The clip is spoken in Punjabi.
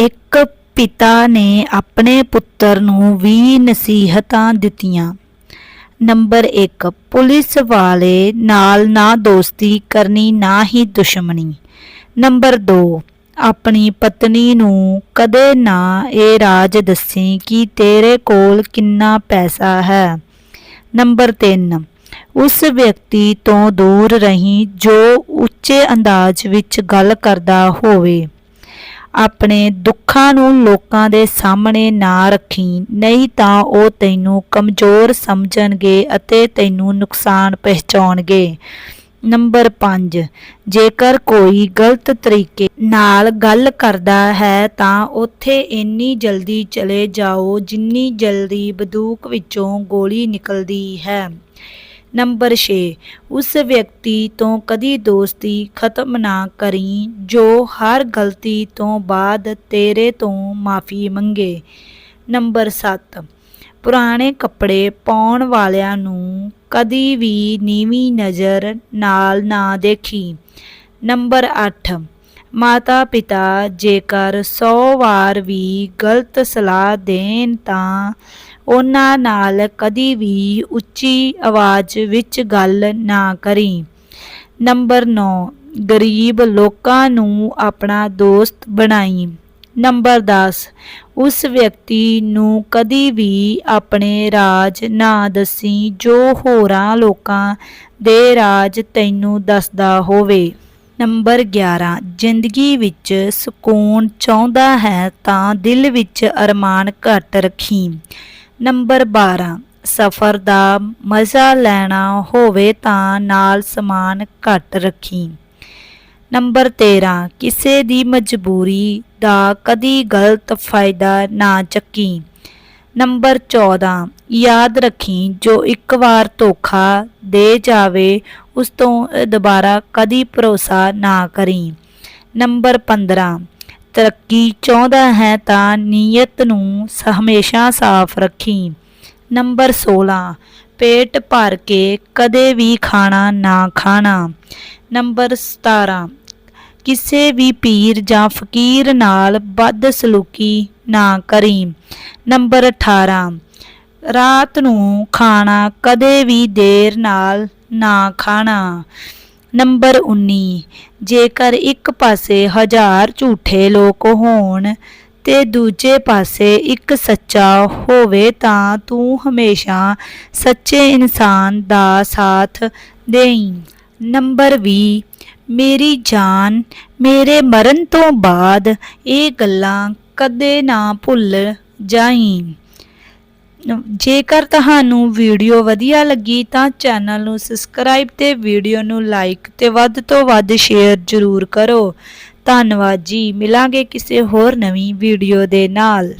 ਇੱਕ ਪਿਤਾ ਨੇ ਆਪਣੇ ਪੁੱਤਰ ਨੂੰ ਵੀ ਨਸੀਹਤਾਂ ਦਿੱਤੀਆਂ। ਨੰਬਰ 1 ਪੁਲਿਸ ਵਾਲੇ ਨਾਲ ਨਾ ਦੋਸਤੀ ਕਰਨੀ, ਨਾ ਹੀ ਦੁਸ਼ਮਣੀ। ਨੰਬਰ 2 ਆਪਣੀ ਪਤਨੀ ਨੂੰ ਕਦੇ ਨਾ ਇਹ ਰਾਜ ਦੱਸੀ ਕਿ ਤੇਰੇ ਕੋਲ ਕਿੰਨਾ ਪੈਸਾ ਹੈ। ਨੰਬਰ 3 ਉਸ ਵਿਅਕਤੀ ਤੋਂ ਦੂਰ ਰਹੀ ਜੋ ਉੱਚੇ ਅੰਦਾਜ਼ ਵਿੱਚ ਗੱਲ ਕਰਦਾ ਹੋਵੇ। ਆਪਣੇ ਦੁੱਖਾਂ ਨੂੰ ਲੋਕਾਂ ਦੇ ਸਾਹਮਣੇ ਨਾ ਰੱਖੀ, ਨਹੀਂ ਤਾਂ ਉਹ ਤੈਨੂੰ ਕਮਜ਼ੋਰ ਸਮਝਣਗੇ ਅਤੇ ਤੈਨੂੰ ਨੁਕਸਾਨ ਪਹੁੰਚਾਉਣਗੇ। ਨੰਬਰ 5 ਜੇਕਰ ਕੋਈ ਗਲਤ ਤਰੀਕੇ ਨਾਲ ਗੱਲ ਕਰਦਾ ਹੈ ਤਾਂ ਉੱਥੇ ਇੰਨੀ ਜਲਦੀ ਚਲੇ ਜਾਓ ਜਿੰਨੀ ਜਲਦੀ ਬੰਦੂਕ ਵਿੱਚੋਂ ਗੋਲੀ ਨਿਕਲਦੀ ਹੈ। ਨੰਬਰ 6 ਉਸ ਵਿਅਕਤੀ ਤੋਂ ਕਦੀ ਦੋਸਤੀ ਖਤਮ ਨਾ ਕਰੀ ਜੋ ਹਰ ਗਲਤੀ ਤੋਂ ਬਾਅਦ ਤੇਰੇ ਤੋਂ ਮਾਫੀ ਮੰਗੇ। ਨੰਬਰ 7 ਪੁਰਾਣੇ ਕੱਪੜੇ ਪਾਉਣ ਵਾਲਿਆਂ ਨੂੰ ਕਦੀ ਵੀ ਨੀਵੀਂ ਨਜ਼ਰ ਨਾਲ ਨਾ ਦੇਖੀ। ਨੰਬਰ 8 ਮਾਤਾ ਪਿਤਾ ਜੇਕਰ 100 ਵਾਰ ਵੀ ਗਲਤ ਸਲਾਹ ਦੇਣ ਤਾਂ ਉਹਨਾਂ ਨਾਲ ਕਦੀ ਵੀ ਉੱਚੀ ਆਵਾਜ਼ ਵਿੱਚ ਗੱਲ ਨਾ ਕਰੀ। ਨੰਬਰ 9 ਗਰੀਬ ਲੋਕਾਂ ਨੂੰ ਆਪਣਾ ਦੋਸਤ ਬਣਾਈ। ਨੰਬਰ 10 ਉਸ ਵਿਅਕਤੀ ਨੂੰ ਕਦੀ ਵੀ ਆਪਣੇ ਰਾਜ ਨਾ ਦੱਸੀ, ਜੋ ਹੋਰਾਂ ਲੋਕਾਂ ਦੇ ਰਾਜ ਤੈਨੂੰ ਦੱਸਦਾ ਹੋਵੇ। ਨੰਬਰ 11 ਜ਼ਿੰਦਗੀ ਵਿੱਚ ਸਕੂਨ ਚਾਹੁੰਦਾ ਹੈ ਤਾਂ ਦਿਲ ਵਿੱਚ ਅਰਮਾਨ ਘੱਟ ਰੱਖੀ। ਨੰਬਰ 12 ਸਫ਼ਰ ਦਾ ਮਜ਼ਾ ਲੈਣਾ ਹੋਵੇ ਤਾਂ ਨਾਲ ਸਮਾਨ ਘੱਟ ਰੱਖੀ। ਨੰਬਰ 13 ਕਿਸੇ ਦੀ ਮਜਬੂਰੀ ਦਾ ਕਦੀ ਗਲਤ ਫਾਇਦਾ ਨਾ ਚੱਕੀ। ਨੰਬਰ 14 ਯਾਦ ਰੱਖੀ ਜੋ ਇੱਕ ਵਾਰ ਧੋਖਾ ਦੇ ਜਾਵੇ, ਉਸ ਤੋਂ ਦੁਬਾਰਾ ਕਦੀ ਭਰੋਸਾ ਨਾ ਕਰੀ। ਨੰਬਰ 15 ਤਰੱਕੀ ਚਾਹੁੰਦਾ ਹੈ ਤਾਂ ਨੀਅਤ ਨੂੰ ਹਮੇਸ਼ਾ ਸਾਫ਼ ਰੱਖੀ। ਨੰਬਰ 16 ਪੇਟ ਭਰ ਕੇ ਕਦੇ ਵੀ ਖਾਣਾ ਨਾ ਖਾਣਾ। ਨੰਬਰ 17 ਕਿਸੇ ਵੀ ਪੀਰ ਜਾਂ ਫਕੀਰ ਨਾਲ ਬਦਸਲੂਕੀ ਨਾ ਕਰੀ। ਨੰਬਰ 18 ਰਾਤ ਨੂੰ ਖਾਣਾ ਕਦੇ ਵੀ ਦੇਰ ਨਾਲ ਨਾ ਖਾਣਾ। ਨੰਬਰ 19 ਜੇਕਰ ਇੱਕ ਪਾਸੇ ਹਜ਼ਾਰ ਝੂਠੇ ਲੋਕ ਹੋਣ ਤੇ ਦੂਜੇ ਪਾਸੇ ਇੱਕ ਸੱਚਾ ਹੋਵੇ ਤਾਂ ਤੂੰ ਹਮੇਸ਼ਾ ਸੱਚੇ ਇਨਸਾਨ ਦਾ ਸਾਥ ਦੇਈਂ। ਨੰਬਰ 20 ਮੇਰੀ ਜਾਨ ਮੇਰੇ ਮਰਨ ਤੋਂ ਬਾਅਦ ਇਹ ਗੱਲਾਂ ਕਦੇ ਨਾ ਭੁੱਲ ਜਾਈਂ। ਜੇਕਰ ਤੁਹਾਨੂੰ ਵੀਡੀਓ ਵਧੀਆ ਲੱਗੀ ਤਾਂ ਚੈਨਲ ਨੂੰ ਸਬਸਕ੍ਰਾਈਬ ਤੇ ਵੀਡੀਓ ਨੂੰ ਲਾਈਕ ਤੇ ਵੱਧ ਤੋਂ ਵੱਧ ਸ਼ੇਅਰ ਜ਼ਰੂਰ ਕਰੋ। ਧੰਨਵਾਦ ਜੀ, ਮਿਲਾਂਗੇ ਕਿਸੇ ਹੋਰ ਨਵੀਂ ਵੀਡੀਓ ਦੇ ਨਾਲ।